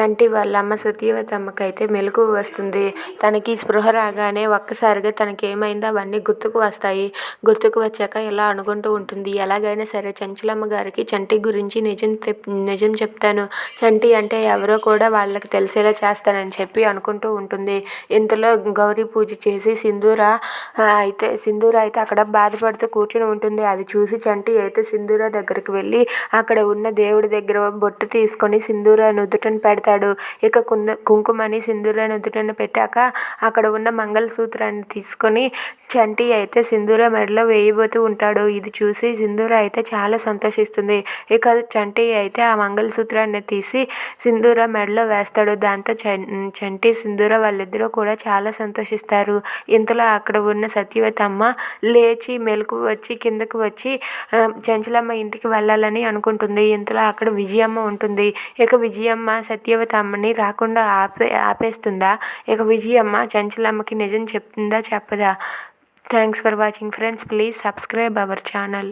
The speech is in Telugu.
చంటి వాళ్ళ అమ్మ సత్యవతమ్మకైతే మెలకువ వస్తుంది. తనకి స్పృహ రాగానే ఒక్కసారిగా తనకి ఏమైందో అవన్నీ గుర్తుకు వస్తాయి. గుర్తుకు వచ్చాక ఇలా అనుకుంటూ ఉంటుంది. ఎలాగైనా సరే చంచలమ్మ గారికి చంటి గురించి నిజం నిజం చెప్తాను. చంటి అంటే ఎవరో కూడా వాళ్ళకి తెలిసేలా చేస్తానని చెప్పి అనుకుంటూ ఉంటుంది. ఇంతలో గౌరీ పూజ చేసి సింధూర అయితే సింధూర అయితే అక్కడ బాధపడుతూ కూర్చుని ఉంటుంది. అది చూసి చంటి అయితే సింధూర దగ్గరికి వెళ్ళి అక్కడ ఉన్న దేవుడి దగ్గర బొట్టు తీసుకొని సింధూర నుదుటను పెడతాడు ఇక కుంద కుంకుమని సింధూర నుదుటను పెట్టాక అక్కడ ఉన్న మంగళసూత్రాన్ని తీసుకొని చంటి అయితే సింధూర మెడలో వేయబోతూ ఉంటాడు. ఇది చూసి సింధూర అయితే చాలా సంతోషిస్తుంది. ఇక చంటి అయితే ఆ మంగళసూత్రాన్ని తీసి సింధూర మెడలో వేస్తాడు. దాంతో చంటి సింధూర వాళ్ళిద్దరూ కూడా చాలా సంతోషిస్తారు. ఇంతలో అక్కడ ఉన్న సత్యవతమ్మ లేచి మెలకు వచ్చి కిందకు వచ్చి చంచలమ్మ ఇంటికి వెళ్ళాలని అనుకుంటుంది. ఇంతలో అక్కడ విజయమ్మ ఉంటుంది. ఇక విజయమ్మ సత్యవతమ్మని రాకుండా ఆపే ఆపేస్తుందా? ఇక విజయమ్మ చంచలమ్మకి నిజం చెప్తుందా చెప్పదా? Thanks for watching friends. Please subscribe our channel.